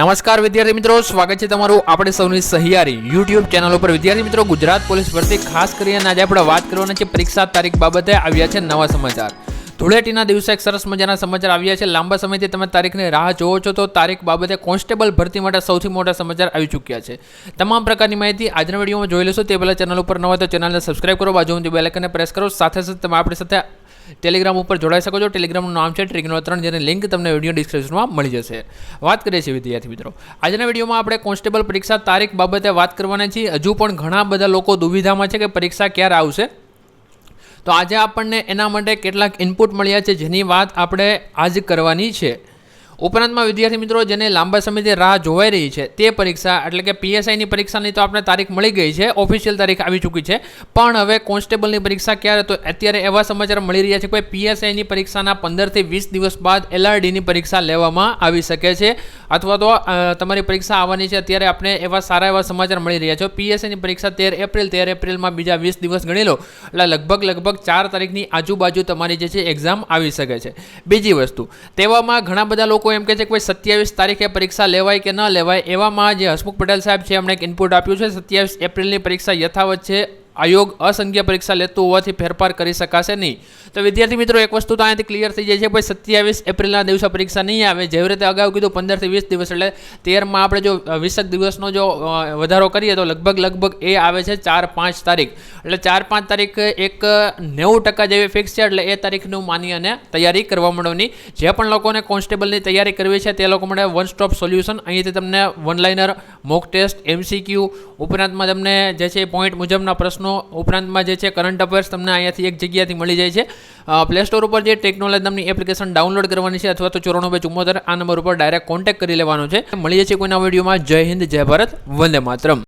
નમસ્કાર વિદ્યાર્થી મિત્રો, સ્વાગત છે તમારું આપણે સૌની સહિયારી યુટ્યુબ ચેનલ ઉપર. વિદ્યાર્થી મિત્રો, ગુજરાત પોલીસ ભરતી ખાસ કરીને આજે આપણે વાત કરવાના છે પરીક્ષા તારીખ બાબતે આવ્યા છે નવા સમાચાર. ધૂળેટીના દિવસે એક સરસ મજાના સમાચાર આવ્યા છે. લાંબા સમયથી તમે તારીખની રાહ જોવો છો તો તારીખ બાબતે કોન્સ્ટેબલ ભરતી માટે સૌથી મોટા સમાચાર આવી ચૂક્યા છે. તમામ પ્રકારની માહિતી આજના વિડીયોમાં જોઈ લેશો. તે પહેલાં ચેનલ ઉપર ન હોય તો ચેનલને સબસ્ક્રાઇબ કરો. બાજુમાંથી બેલેકને પ્રેસ કરો. સાથે સાથે તમે આપણી સાથે ટેલિગ્રામ ઉપર જોડાઈ શકો છો. ટેલિગ્રામનું નામ છે ટ્રિગનો ત્રણ, જેની લિંક તમને વીડિયો ડિસ્ક્રિપ્શનમાં મળી જશે. વાત કરીએ છીએ વિદ્યાર્થી મિત્રો. આજના વિડીયોમાં આપણે કોન્સ્ટેબલ પરીક્ષા તારીખ બાબતે વાત કરવાના છીએ. હજુ પણ ઘણા બધા લોકો દુવિધામાં છે કે પરીક્ષા ક્યારે આવશે. તો આજે આપણને એના માટે કેટલાક ઇનપુટ મળ્યા છે જેની વાત આપણે આજ કરવાની છે. ઉપરાંતમાં વિદ્યાર્થી મિત્રો જેને લાંબા સમયથી રાહ જોવાઈ રહી છે, તે પરીક્ષા એટલે કે પીએસઆઈની પરીક્ષાની તો આપણે તારીખ મળી ગઈ છે ઓફિશિયલ તારીખ આવી ચૂકી છે. પણ હવે કોન્સ્ટેબલની પરીક્ષા ક્યારે? તો અત્યારે એવા સમાચાર મળી રહ્યા છે કે પીએસઆઈની પરીક્ષાના પંદરથી વીસ દિવસ બાદ એલઆરડીની પરીક્ષા લેવામાં આવી શકે છે. અથવા તો તમારી પરીક્ષા આવવાની છે, અત્યારે આપણે એવા સારા એવા સમાચાર મળી રહ્યા છે. પીએસઆઈની પરીક્ષા તેર એપ્રિલ, તેર એપ્રિલમાં બીજા વીસ દિવસ ગણી લો. એટલે લગભગ લગભગ ચાર તારીખની આજુબાજુ તમારી જે છે એક્ઝામ આવી શકે છે. બીજી વસ્તુ, તેવામાં ઘણા બધા લોકો એમ કહે છે કે ભાઈ સત્યાવીસ તારીખે પરીક્ષા લેવાય કે ન લેવાય, એવામાં જે હસમુખ પટેલ સાહેબ છે એમણે એક ઇનપુટ આપ્યું છે, સત્યાવીસ એપ્રિલની પરીક્ષા યથાવત છે. આયોગ અસંખ્ય પરીક્ષા લેતું હોવાથી ફેરફાર કરી શકાશે નહીં. તો વિદ્યાર્થી મિત્રો, એક વસ્તુ તો અહીંયાથી ક્લિયર થઈ જાય છે ભાઈ, સત્યાવીસ એપ્રિલના દિવસે પરીક્ષા નહીં આવે. જેવી રીતે અગાઉ કીધું, પંદરથી વીસ દિવસ એટલે તેરમાં આપણે જો વીસક દિવસનો જો વધારો કરીએ તો લગભગ લગભગ એ આવે છે ચાર પાંચ તારીખ. એટલે ચાર પાંચ તારીખ એક નેવું ટકા જેવી ફિક્સ છે એટલે એ તારીખનું માની અને તૈયારી કરવા માંડવાની જે પણ લોકોને કોન્સ્ટેબલની તૈયારી કરવી છે તે લોકો માટે વન સ્ટોપ સોલ્યુશન અહીંથી તમને one liner mock test MCQ ઉપરાંતમાં તમને જે છે પોઈન્ટ મુજબના પ્રશ્નો ઉપરાંતમાં જે છે કરંટ અફેર્સ તમને અહીંયાથી એક જગ્યાથી મળી જાય છે. પ્લે સ્ટોર ઉપર જે ટેકનોલોજી નામની એપ્લિકેશન ડાઉનલોડ કરવાની છે અથવા તો ચોરાણું બે ચુમ્મોતેર આ નંબર ઉપર ડાયરેક્ટ કોન્ટેક્ટ કરી લેવાનો છે. મળીએ છીએ કોઈના વિડીયોમાં. જય હિન્દ, જય ભારત, વંદે માતરમ.